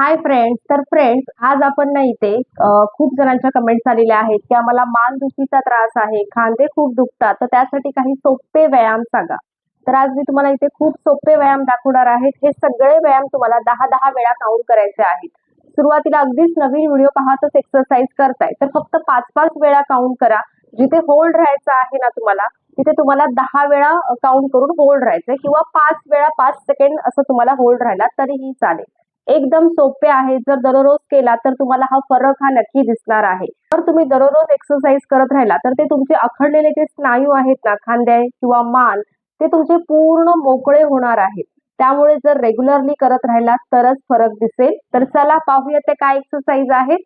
Hi friends तर friends आज आपण ना इथे खूप जणांच्या कमेंट्स आलेल्या आहेत की आम्हाला मान दुखीचा त्रास आहे खांदे खूप दुखतात तर त्यासाठी काही सोपे व्यायाम सांगा. तर आज मी तुम्हाला इथे खूप सोपे व्यायाम दाखवणार आहेत. हे सगळे व्यायाम तुम्हाला दहा दहा वेळा काउंट करायचे आहेत. सुरुवातीला अगदीच नवीन व्हिडिओ पाहतच एक्सरसाइज करताय. तर फक्त पाच पाच वेळा काउंट करा. जिथे होल्ड राहायचं आहे ना तुम्हाला तिथे तुम्हाला दहा वेळा काउंट करून होल्ड राहायचंय किंवा पाच वेळा पाच सेकंड असं तुम्हाला होल्ड राहिला तरीही चालेल. एकदम सोपे आहे. जर दररोज केला तर तुम्हाला हा फरक हा नक्की दिसणार आहे. जर तुम्ही दररोज एक्सरसाइज करत राहिला तर ते तुमचे अखडलेले जे स्नायू आहेत ना खांदे किंवा मान ते तुमचे पूर्ण मोकळे होणार आहेत. त्यामुळे जर रेग्युलरली करत राहिला तरच फरक दिसेल. तर चला पाहूया ते काय एक्सरसाइज आहेत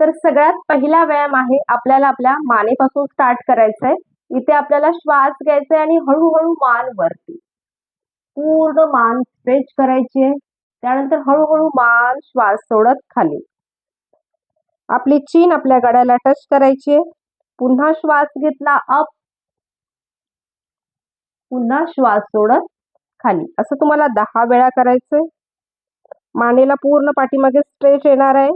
तर सगळ्यात पहिला व्यायाम आहे आपल्याला आपल्या मानेपासून स्टार्ट करायचं आहे इथे आपल्याला श्वास घ्यायचा आहे आणि हळूहळू मान वरती. पूर्ण मान स्ट्रेच करायची आहे. त्यानंतर हळूहळू मान श्वास सोडत खाली. आपली चीन आपल्या गड्याला टच करायची आहे. पुन्हा श्वास घेतला अप पुन्हा श्वास सोडत खाली. असं तुम्हाला दहा वेळा करायचंय मानेला पूर्ण पाठीमागे स्ट्रेच येणार आहे.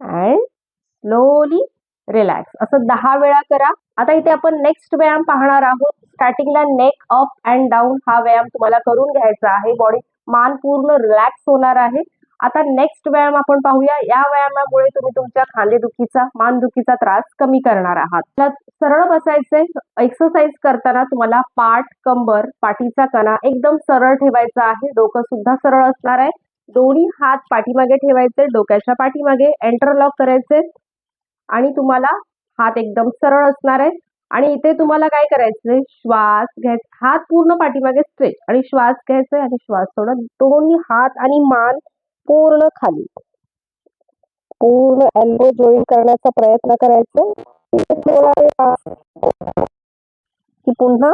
अँड स्लोली रिलॅक्स असं दहा वेळा करा. आता इथे आपण नेक्स्ट व्यायाम पाहणार आहोत. स्टार्टिंगला नेक अप अँड डाऊन हा व्यायाम तुम्हाला करून घ्यायचा आहे. बॉडी मान पूर्ण रिलॅक्स होणार आहे. आता नेक्स्ट व्यायाम आपण पाहूया. या व्यायामामुळे तुम्ही तुमच्या खांदेदुखीचा मानदुखीचा त्रास कमी करणार आहात. सरळ बसायचंय एक्सरसाइज करताना तुम्हाला पाठ कंबर पाठीचा कणा एकदम सरळ ठेवायचा आहे. डोकं सुद्धा सरळ असणार आहे. दोन्ही हात पाठीमागे ठेवायचे डोक्याच्या पाठीमागे एंटरलॉक करायचे आणि तुम्हाला हात एकदम सरळ असणार आहे. आणि इथे तुम्हाला काय करायचंय? श्वास घ्यायचा. हात पूर्ण पाठीमागे स्ट्रेच आणि श्वास घ्यायचा आणि श्वास सोडत दोन्ही हात आणि मान पूर्ण खाली. पूर्ण एल्बो जॉईन करण्याचा प्रयत्न करायचा की पुन्हा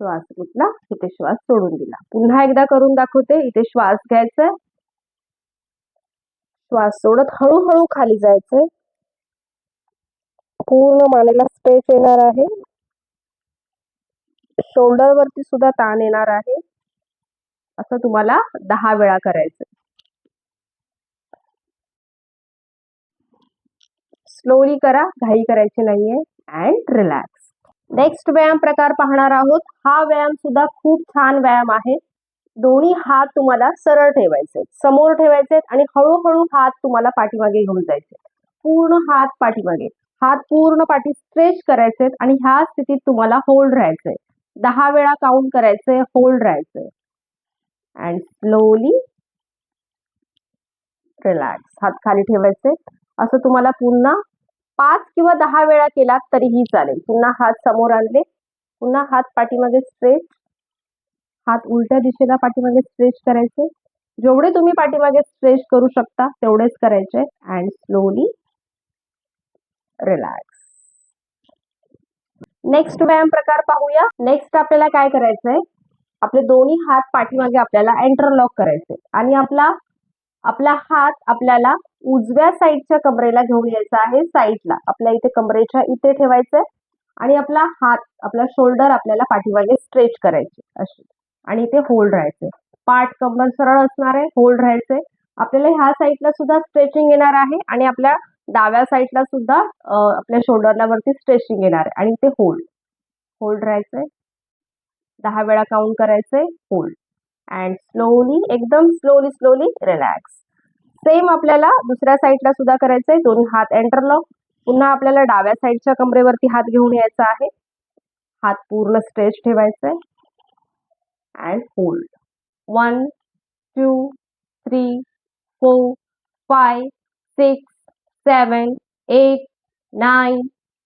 श्वास घेतला इथे श्वास सोडून दिला. पुन्हा एकदा करून दाखवते इथे श्वास घ्यायचा श्वास सोडत हळूहळू खाली जायचंय. पूर्ण मानेला स्ट्रेच येणार आहे. शोल्डर वरती सुद्धा ताण येणार आहे. असं तुम्हाला दहा वेळा करायचं स्लोली करा घाई करायची नाहीये अँड रिलॅक्स नेक्स्ट व्यायाम प्रकार पाहणार आहोत. हा व्यायाम सुद्धा खूप छान व्यायाम आहे. दोन्ही हात तुम्हाला सरळ ठेवायचे समोर ठेवायचे आणि हळूहळू हात तुम्हाला पाठीमागे घेऊन जायचे पूर्ण हात पाठीमागे. हात पूर्ण पाठी स्ट्रेच करायचे आणि ह्या स्थितीत तुम्हाला होल्ड राहायचंय. दहा वेळा काउंट करायचंय होल्ड राहायचंय. अँड स्लोली रिलॅक्स हात खाली ठेवायचे. असं तुम्हाला पुन्हा पाच किंवा दहा वेळा केलात तरीही चालेल. पुन्हा हात समोर आणले. पुन्हा हात पाठीमागे स्ट्रेच हात उलट्या दिशेला पाठीमागे स्ट्रेच करायचे. जेवढे तुम्ही पाठीमागे स्ट्रेच करू शकता तेवढेच करायचे. अँड स्लोली रिलॅक्स नेक्स्ट व्यायाम प्रकार पाहूया. नेक्स्ट आपल्याला काय करायचंय? आपले दोन्ही हात पाठीमागे आपल्याला एंटरलॉक करायचे आणि आपला आपला हात आपल्याला उजव्या साईडच्या कमरेला घेऊन यायचा आहे साईडला आपल्या इथे कमरेच्या इथे ठेवायचंय. आणि आपला हात आपला शोल्डर आपल्याला पाठीमागे स्ट्रेच करायचे. असे आणि इथे होल्ड राहायचे. पाठ कंबर सरळ असणार आहे होल्ड राहायचे. आपल्याला ह्या साईडला सुद्धा स्ट्रेचिंग येणार आहे. आणि आपल्या डाव्या साईडला सुद्धा आपल्या शोल्डरला वरती स्ट्रेचिंग येणार आहे आणि इथे होल्ड होल्ड राहायचंय. दहा वेळा काउंट करायचंय होल्ड अँड स्लोली एकदम स्लोली स्लोली रिलॅक्स सेम आपल्याला दुसऱ्या साईडला सुद्धा करायचंय दोन्ही हात एंटरलॉक पुन्हा आपल्याला डाव्या साईडच्या कमरेवरती हात घेऊन यायचा आहे. हात पूर्ण स्ट्रेच ठेवायचंय. And hold one two three four five six seven eight nine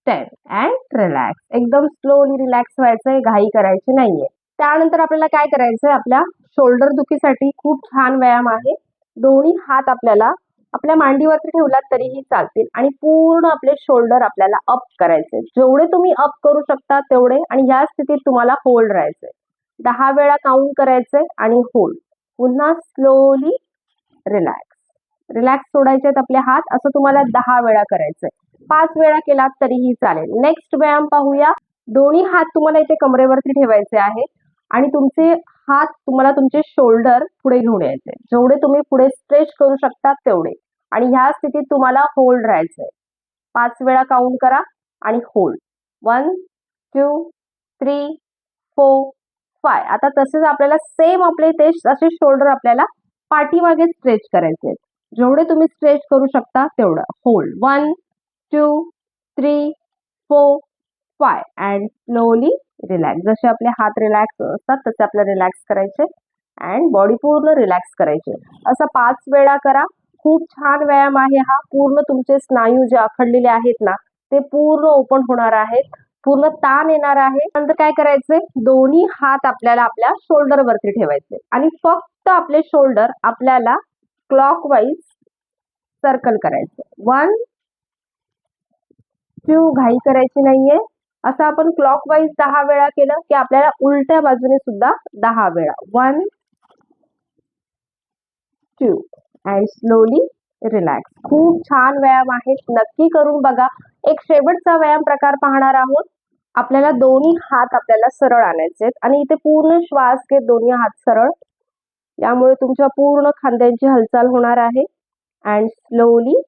ten and relax एकदम स्लोली रिलॅक्स व्हायचंय. घाई करायची नाहीये. त्यानंतर आपल्याला काय करायचंय? आपल्या शोल्डर दुखीसाठी खूप छान व्यायाम आहे. दोन्ही हात आपल्याला आपल्या मांडीवरती ठेवलात तरीही चालतील. आणि पूर्ण आपले शोल्डर आपल्याला अप करायचे जेवढे तुम्ही अप करू शकता तेवढे. आणि या स्थितीत तुम्हाला होल्ड राहायचंय. दहा वेळा काउंट करायचंय आणि होल्ड पुन्हा स्लोली रिलॅक्स रिलॅक्स सोडायचे आहेत आपले हात असं तुम्हाला दहा वेळा करायचंय. पाच वेळा केलात तरीही चालेल. नेक्स्ट व्यायाम पाहूया. दोन्ही हात तुम्हाला इथे कमरेवरती ठेवायचे आहे आणि तुमचे हात तुम्हाला तुमचे शोल्डर पुढे घेऊन यायचे जेवढे तुम्ही पुढे स्ट्रेच करू शकता तेवढे. आणि ह्या स्थितीत तुम्हाला होल्ड राहायचंय. पाच वेळा काउंट करा आणि hold one two three four five आता तसेच आपल्याला सेम आपले ते असे शोल्डर आपल्याला पाठीमागे स्ट्रेच करायचे आहेत. जेवढे तुम्ही स्ट्रेच करू शकता तेवढं. Hold one two three four five and slowly relax जसे आपले हात रिलॅक्स असतात तसे आपल्याला रिलॅक्स करायचे. अँड बॉडी पूर्ण रिलॅक्स करायचे. असं पाच वेळा करा. खूप छान व्यायाम आहे हा. पूर्ण तुमचे स्नायू जे आखडलेले आहेत ना ते पूर्ण ओपन होणार आहेत. पूर्ण ताण येणार आहे. नंतर काय करायचंय? दोन्ही हात आपल्याला आपल्या शोल्डर वरती ठेवायचे. आणि फक्त आपले शोल्डर आपल्याला क्लॉकवाईज सर्कल करायचं. वन टू घाई करायची नाहीये. असं आपण क्लॉकवाईज दहा वेळा केलं की आपल्याला उलट्या बाजूने सुद्धा दहा वेळा. One two and slowly relax खूप छान व्यायाम आहे. नक्की करून बघा. एक शेवटचा व्यायाम प्रकार पाहणार आहोत. आपल्याला दोन्ही हात आपल्याला सरळ आणायचे आहेत आणि इथे पूर्ण श्वास घेत दोन्ही हात सरळ यामुळे तुमच्या पूर्ण खांद्यांची हालचाल होणार आहे. अँड स्लोली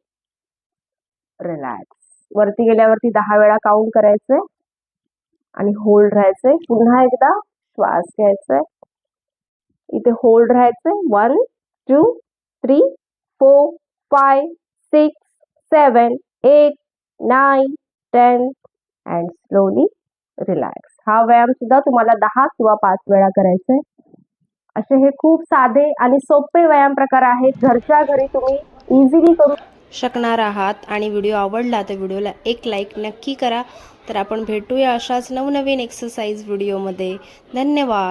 रिलॅक्स वरती गेल्यावरती दहा वेळा काउंट करायचंय. आणि होल्ड राहायचंय. पुन्हा एकदा श्वास घ्यायचाय. इथे होल्ड राहायचंय. One two three four five six seven eight nine ten and slowly relax हा व्यायाम सुद्धा तुम्हाला दहा किंवा पाच वेळा करायचा आहे असे हे खूप साधे आणि सोपे व्यायाम प्रकार आहेत. घरच्या घरी तुम्ही इझिली करू शकणार आहात आणि व्हिडिओ आवडला तर व्हिडिओला एक लाईक नक्की करा. तर आपण भेटूया अशाच नवनवीन एक्सरसाइज व्हिडिओमध्ये धन्यवाद.